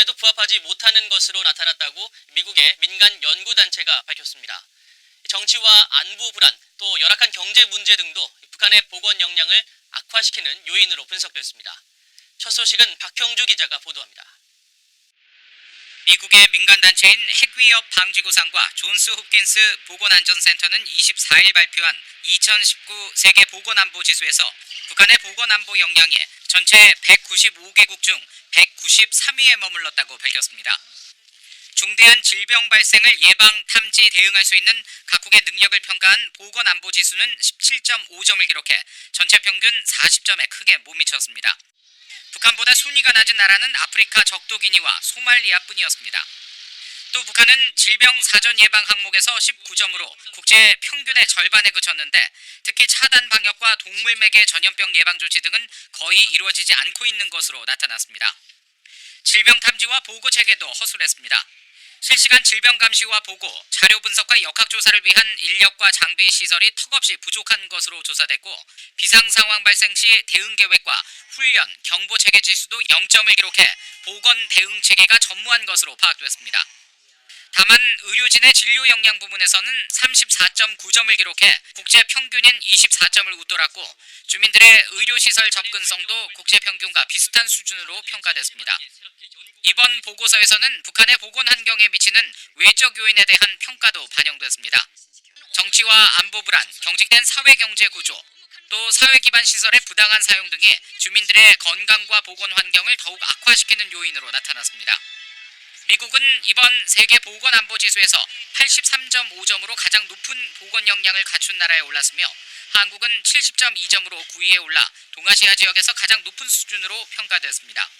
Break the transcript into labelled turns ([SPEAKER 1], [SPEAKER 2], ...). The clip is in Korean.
[SPEAKER 1] 에도 부합하지 못하는 것으로 나타났다고 미국의 민간 연구단체가 밝혔습니다. 정치와 안보 불안, 또 열악한 경제 문제 등도 북한의 보건 역량을 악화시키는 요인으로 분석됐습니다. 첫 소식은 박형주 기자가 보도합니다. 미국의 민간단체인 핵위협 방지구상과 존스 홉킨스 보건안전센터는 24일 발표한 2019 세계 보건안보 지수에서 북한의 보건안보 역량이 전체 195개국 중 193위에 머물렀다고 밝혔습니다. 중대한 질병 발생을 예방, 탐지, 대응할 수 있는 각국의 능력을 평가한 보건안보 지수는 17.5점을 기록해 전체 평균 40점에 크게 못 미쳤습니다. 북한보다 순위가 낮은 나라는 아프리카 적도 기니와 소말리아뿐이었습니다. 또 북한은 질병 사전 예방 항목에서 19점으로 국제 평균의 절반에 그쳤는데 특히 차단 방역과 동물 매개 전염병 예방 조치 등은 거의 이루어지지 않고 있는 것으로 나타났습니다. 질병 탐지와 보고 체계도 허술했습니다. 실시간 질병 감시와 보고, 자료 분석과 역학 조사를 위한 인력과 장비 시설이 턱없이 부족한 것으로 조사됐고 비상 상황 발생 시 대응 계획과 훈련, 경보 체계 지수도 0점을 기록해 보건 대응 체계가 전무한 것으로 파악됐습니다. 다만 의료진의 진료 역량 부분에서는 34.9점을 기록해 국제 평균인 24점을 웃돌았고 주민들의 의료시설 접근성도 국제 평균과 비슷한 수준으로 평가됐습니다. 이번 보고서에서는 북한의 보건 환경에 미치는 외적 요인에 대한 평가도 반영됐습니다. 정치와 안보 불안, 경직된 사회 경제 구조, 또 사회 기반 시설의 부당한 사용 등이 주민들의 건강과 보건 환경을 더욱 악화시키는 요인으로 나타났습니다. 미국은 이번 세계 보건 안보 지수에서 83.5점으로 가장 높은 보건 역량을 갖춘 나라에 올랐으며 한국은 70.2점으로 9위에 올라 동아시아 지역에서 가장 높은 수준으로 평가됐습니다.